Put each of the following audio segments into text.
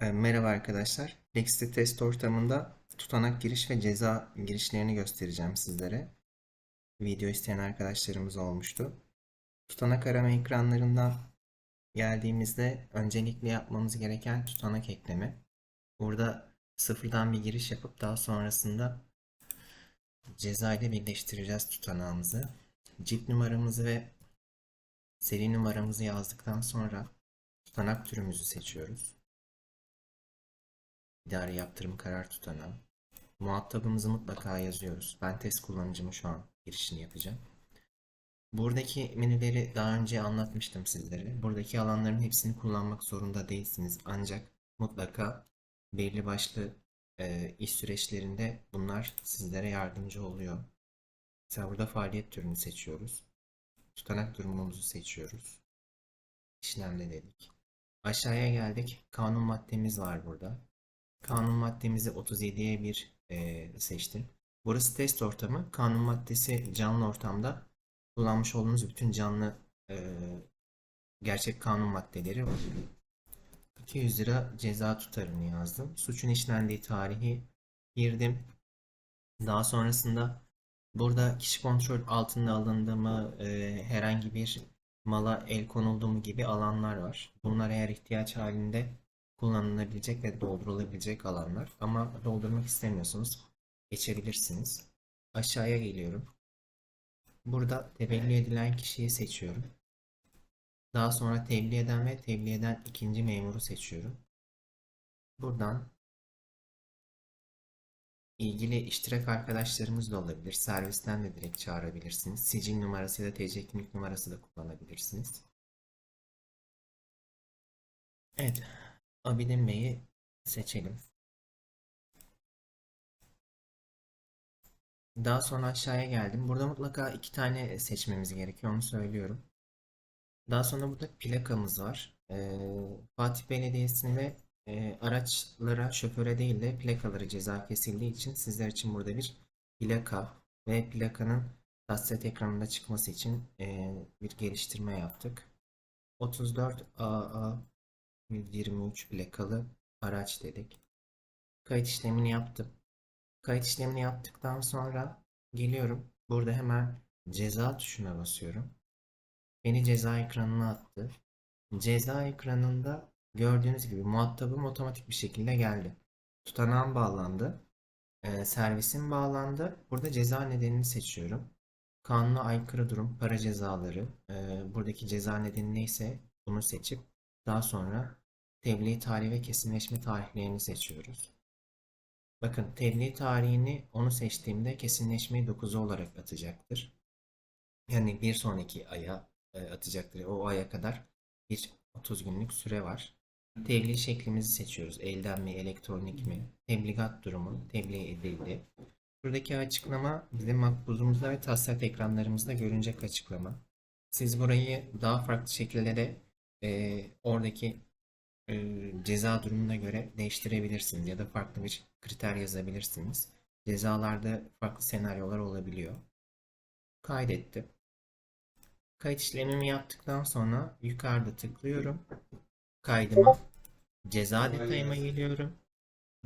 E, Merhaba arkadaşlar. Flexi test ortamında tutanak giriş ve ceza girişlerini göstereceğim sizlere. Video isteyen arkadaşlarımız olmuştu. Tutanak arama ekranlarından geldiğimizde öncelikle yapmamız gereken tutanak ekleme. Burada sıfırdan bir giriş yapıp daha sonrasında ceza ile birleştireceğiz tutanağımızı. Cip numaramızı ve seri numaramızı yazdıktan sonra tutanak türümüzü seçiyoruz. İdari yaptırım karar tutanağı. Muhatabımızı mutlaka yazıyoruz. Ben test kullanıcımı şu an girişini yapacağım. Buradaki menüleri daha önce anlatmıştım sizlere. Buradaki alanların hepsini kullanmak zorunda değilsiniz. Ancak mutlaka belli başlı e, iş süreçlerinde bunlar sizlere yardımcı oluyor. Mesela burada faaliyet türünü seçiyoruz. Tutanak durumumuzu seçiyoruz. İşlemle dedik. Aşağıya geldik. Kanun maddemiz var burada. Kanun maddemizi 37'ye 1 e, seçtim. Burası test ortamı. Kanun maddesi canlı ortamda kullanmış olduğunuz bütün canlı e, gerçek kanun maddeleri var. 200 lira ceza tutarını yazdım. Suçun işlendiği tarihi girdim. Daha sonrasında burada kişi kontrol altında alındı mı, e, herhangi bir mala el konuldu mu gibi alanlar var. Bunlar eğer ihtiyaç halinde kullanılabilecek ve doldurulabilecek alanlar. Ama doldurmak istemiyorsanız geçebilirsiniz. Aşağıya geliyorum. Burada tebliğ edilen kişiyi seçiyorum. Daha sonra tebliğ eden ve tebliğ eden ikinci memuru seçiyorum. Buradan ilgili iştirak arkadaşlarımız da olabilir. Servisten de direkt çağırabilirsiniz. Sicil numarası ya da TC kimlik numarası da kullanabilirsiniz. Evet. Abidin Bey'i seçelim. Daha sonra aşağıya geldim. Burada mutlaka iki tane seçmemiz gerekiyor. Onu söylüyorum. Daha sonra burada plakamız var. Ee, Fatih Belediyesi'nde e, araçlara, şoföre değil de plakaları ceza kesildiği için sizler için burada bir plaka ve plakanın tasdet ekranında çıkması için e, bir geliştirme yaptık. 34 AA 123 plakalı araç dedik. Kayıt işlemini yaptım. Kayıt işlemini yaptıktan sonra geliyorum. Burada hemen ceza tuşuna basıyorum. Beni ceza ekranına attı. Ceza ekranında gördüğünüz gibi muhatabım otomatik bir şekilde geldi. Tutanağım bağlandı. Ee, servisim bağlandı. Burada ceza nedenini seçiyorum. Kanuna aykırı durum, para cezaları. e, buradaki ceza nedeni neyse bunu seçip daha sonra tebliğ tarihi ve kesinleşme tarihlerini seçiyoruz. Bakın tebliğ tarihini onu seçtiğimde kesinleşmeyi 9'a olarak atacaktır. Yani bir sonraki aya e, atacaktır. O aya kadar bir 30 günlük süre var. Tebliğ şeklimizi seçiyoruz. Elden mi, elektronik mi? Tebligat durumu, tebliğ edildi. Buradaki açıklama bizim makbuzumuzda ve taslak ekranlarımızda görünecek açıklama. Siz burayı daha farklı şekilde de e, oradaki e, ceza durumuna göre değiştirebilirsiniz ya da farklı bir kriter yazabilirsiniz. Cezalarda farklı senaryolar olabiliyor. Kaydettim. Kayıt işlemimi yaptıktan sonra yukarıda tıklıyorum. Kaydıma, ceza detayıma geliyorum.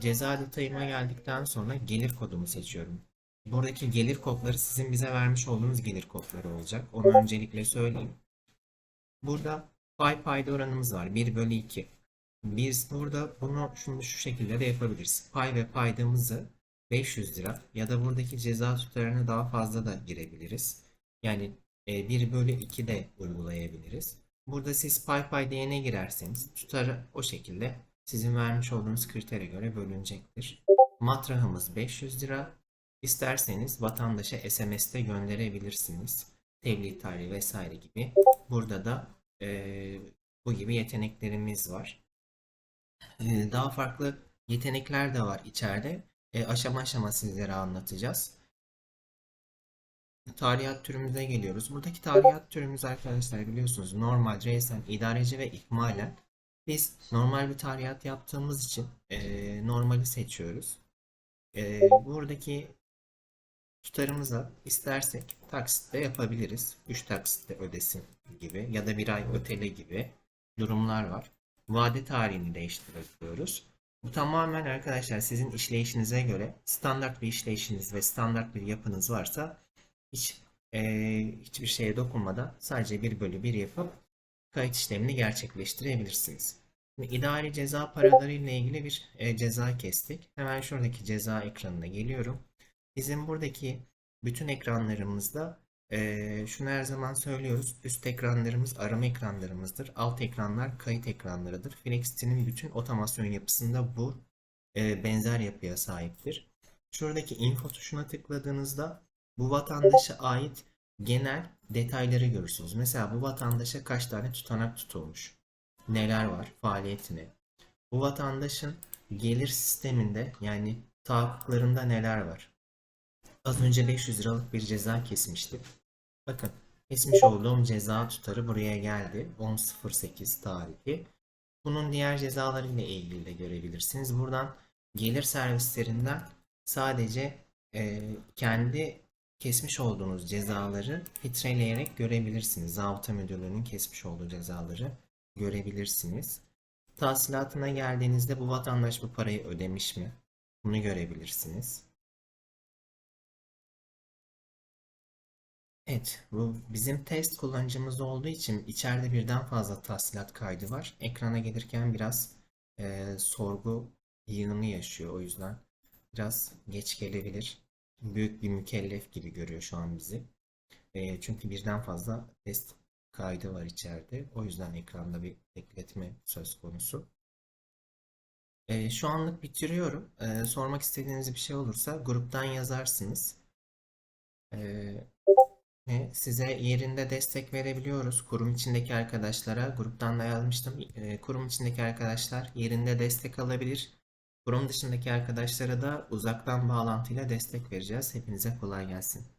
Ceza detayıma geldikten sonra gelir kodumu seçiyorum. Buradaki gelir kodları sizin bize vermiş olduğunuz gelir kodları olacak. Onu öncelikle söyleyeyim. Burada pay payda oranımız var. 1 bölü 2. Biz burada bunu şunu şu şekilde de yapabiliriz. Pay ve paydamızı 500 lira ya da buradaki ceza tutarını daha fazla da girebiliriz. Yani e, 1 bölü 2 de uygulayabiliriz. Burada siz pay pay değerine girerseniz tutarı o şekilde sizin vermiş olduğunuz kritere göre bölünecektir. Matrahımız 500 lira. İsterseniz vatandaşa SMS'te gönderebilirsiniz. Tebliğ tarihi vesaire gibi. Burada da e, bu gibi yeteneklerimiz var. E, daha farklı yetenekler de var içeride. E, aşama aşama sizlere anlatacağız. Tarihat türümüze geliyoruz. Buradaki tarihat türümüz arkadaşlar biliyorsunuz normal, resen, idareci ve ikmalen. Biz normal bir tarihat yaptığımız için e, normali seçiyoruz. E, buradaki tutarımıza istersek taksitle yapabiliriz. 3 taksitle ödesin gibi ya da bir ay ötele gibi durumlar var. vade tarihini değiştirebiliyoruz. Bu tamamen arkadaşlar sizin işleyişinize göre standart bir işleyişiniz ve standart bir yapınız varsa hiç eee, hiçbir şeye dokunmadan sadece 1 bölü 1 yapıp kayıt işlemini gerçekleştirebilirsiniz. Şimdi idari ceza paraları ile ilgili bir e, ceza kestik. Hemen şuradaki ceza ekranına geliyorum. Bizim buradaki bütün ekranlarımızda e, şunu her zaman söylüyoruz. Üst ekranlarımız arama ekranlarımızdır. Alt ekranlar kayıt ekranlarıdır. Flexity'nin bütün otomasyon yapısında bu e, benzer yapıya sahiptir. Şuradaki info tuşuna tıkladığınızda bu vatandaşa ait genel detayları görürsünüz. Mesela bu vatandaşa kaç tane tutanak tutulmuş, neler var, faaliyetini. Bu vatandaşın gelir sisteminde yani tahakkuklarında neler var. Az önce 500 liralık bir ceza kesmiştik. Bakın kesmiş olduğum ceza tutarı buraya geldi. 10.08 tarihi. Bunun diğer cezalarıyla ilgili de görebilirsiniz. Buradan gelir servislerinden sadece e, kendi kesmiş olduğunuz cezaları filtreleyerek görebilirsiniz. Zabıta Müdürlüğü'nün kesmiş olduğu cezaları görebilirsiniz. Tahsilatına geldiğinizde bu vatandaş bu parayı ödemiş mi? Bunu görebilirsiniz. Evet, bu bizim test kullanıcımız olduğu için içeride birden fazla tahsilat kaydı var. Ekrana gelirken biraz e, sorgu yığını yaşıyor. O yüzden biraz geç gelebilir. Büyük bir mükellef gibi görüyor şu an bizi. E, çünkü birden fazla test kaydı var içeride. O yüzden ekranda bir bekletme söz konusu. E, şu anlık bitiriyorum. E, sormak istediğiniz bir şey olursa gruptan yazarsınız. E, size yerinde destek verebiliyoruz. Kurum içindeki arkadaşlara, gruptan da yazmıştım. E, kurum içindeki arkadaşlar yerinde destek alabilir. Kurum dışındaki arkadaşlara da uzaktan bağlantıyla destek vereceğiz. Hepinize kolay gelsin.